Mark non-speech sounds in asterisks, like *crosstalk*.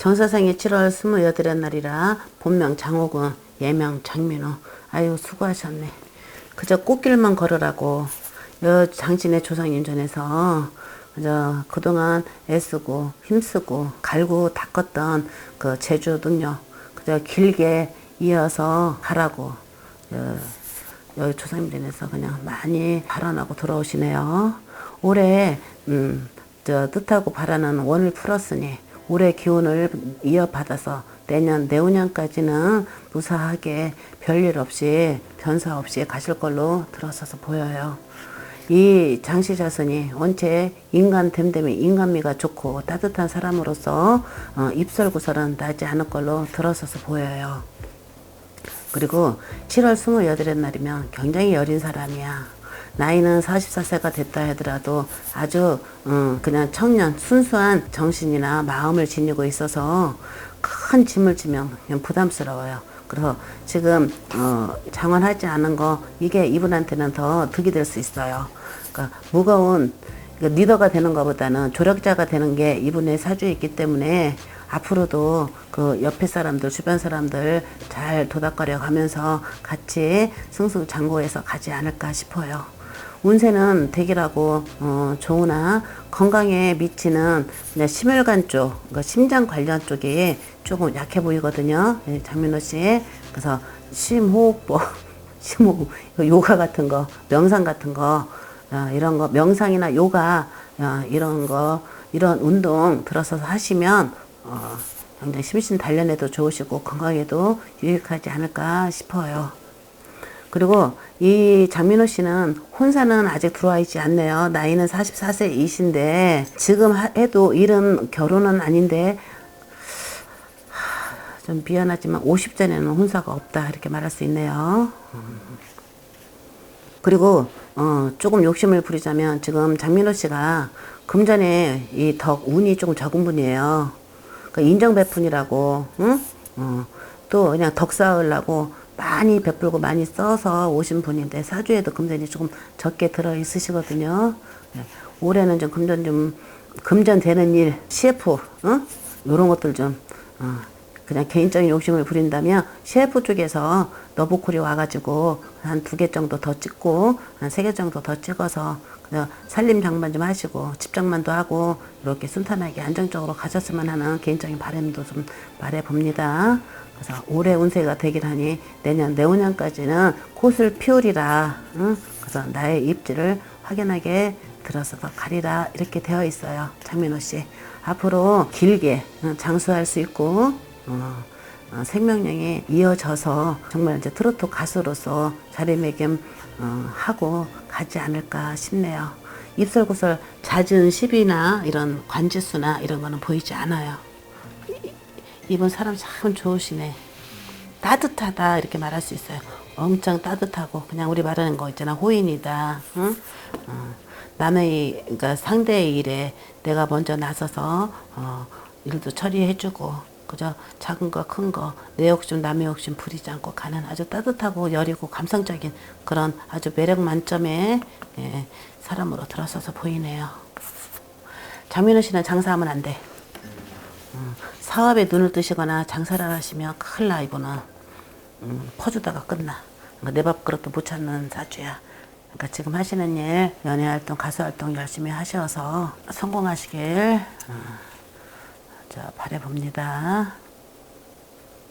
정사생이 7월 28일 날이라 본명 장호군, 예명 장민호. 아유, 수고하셨네. 그저 꽃길만 걸으라고 여 장진의 조상님 전에서 그저 그동안 애쓰고 힘쓰고 갈고 닦았던 그 제주 능력 그저 길게 이어서 가라고 여, 여기 조상님 전에서 그냥 많이 발언하고 돌아오시네요. 올해 음, 저 뜻하고 바라는 원을 풀었으니 올해 기운을 이어받아서 내년 내후년까지는 무사하게 별일 없이 변사 없이 가실 걸로 들어서서 보여요. 이 장시자선이 원체 인간 됨됨이 인간미가 좋고 따뜻한 사람으로서 어, 입설 구설은 나지 않을 걸로 들어서서 보여요. 그리고 7월 28일 날이면 굉장히 여린 사람이야. 나이는 44세가 됐다 하더라도 아주 어, 그냥 청년 순수한 정신이나 마음을 지니고 있어서 큰 짐을 지면 그냥 부담스러워요. 그래서 지금 어, 장원하지 않은 거 이게 이분한테는 더 득이 될 수 있어요. 그러니까 무거운 그 리더가 되는 것보다는 조력자가 되는 게 이분의 사주에 있기 때문에 앞으로도 그 옆에 사람들, 주변 사람들 잘 도닥거려 가면서 같이 승승장구해서 가지 않을까 싶어요. 운세는 대기라고 어, 좋으나 건강에 미치는 심혈관 쪽, 그러니까 심장 관련 쪽이 조금 약해 보이거든요. 예, 장민호 씨. 그래서 심호흡법, *laughs* 심호흡, 이거 요가 같은 거, 명상 같은 거, 어, 이런 거, 명상이나 요가 어, 이런 거, 이런 운동 들어서서 하시면 어, 굉장히 심신 단련에도 좋으시고 건강에도 유익하지 않을까 싶어요. 그리고 이 장민호 씨는 혼사는 아직 들어와 있지 않네요. 나이는 44세이신데 지금 하- 해도 일은 결혼은 아닌데 하, 좀 미안하지만 50전에는 혼사가 없다 이렇게 말할 수 있네요. 음. 그리고 어, 조금 욕심을 부리자면 지금 장민호 씨가 금전에 이 덕 운이 조금 적은 분이에요. 그러니까 인정배푼이라고, 응? 어, 또 그냥 덕 쌓으려고 많이 베풀고 많이 써서 오신 분인데 사주에도 금전이 조금 적게 들어 있으시거든요. 네. 올해는 좀 금전 좀 금전 되는 일, CF, 응? 이런 것들 좀 어, 그냥 개인적인 욕심을 부린다면 CF 쪽에서 너보콜이 와가지고 한 두 개 정도 더 찍고 한 세 개 정도 더 찍어서 그냥 살림 장만 좀 하시고 집장만도 하고 이렇게 순탄하게 안정적으로 가셨으면 하는 개인적인 바람도 좀 말해 봅니다. 그래서 올해 운세가 되긴 하니 내년 내후년까지는 꽃을 피우리라. 응? 그래서 나의 입지를 확연하게 들어서서 가리라 이렇게 되어 있어요. 장민호 씨 앞으로 길게 응, 장수할 수 있고 어, 어, 생명력이 이어져서 정말 이제 트로트 가수로서 자리매김 어, 하고 가지 않을까 싶네요. 입설구설 잦은 시비나 이런 관지수나 이런 거는 보이지 않아요. 이- 이분 사람 참 좋으시네. 따뜻하다 이렇게 말할 수 있어요. 엄청 따뜻하고 그냥 우리 말하는 거 있잖아 호인이다. 응? 어, 남의 그러니까 상대의 일에 내가 먼저 나서서 어, 일도 처리해주고 그저 작은 거 큰 거 내 욕심 남의 욕심 부리지 않고 가는 아주 따뜻하고 여리고 감성적인 그런 아주 매력 만점의 예, 사람으로 들어서서 보이네요. 장민호 씨는 장사하면 안 돼. 음, 사업에 눈을 뜨시거나 장사를 하시면 큰일 나 이분은 음, 퍼주다가 끝나. 그러니까 내 밥그릇도 못 찾는 사주야. 그러니까 지금 하시는 일 연예활동 가수활동 열심히 하셔서 성공하시길 어, 자 바라봅니다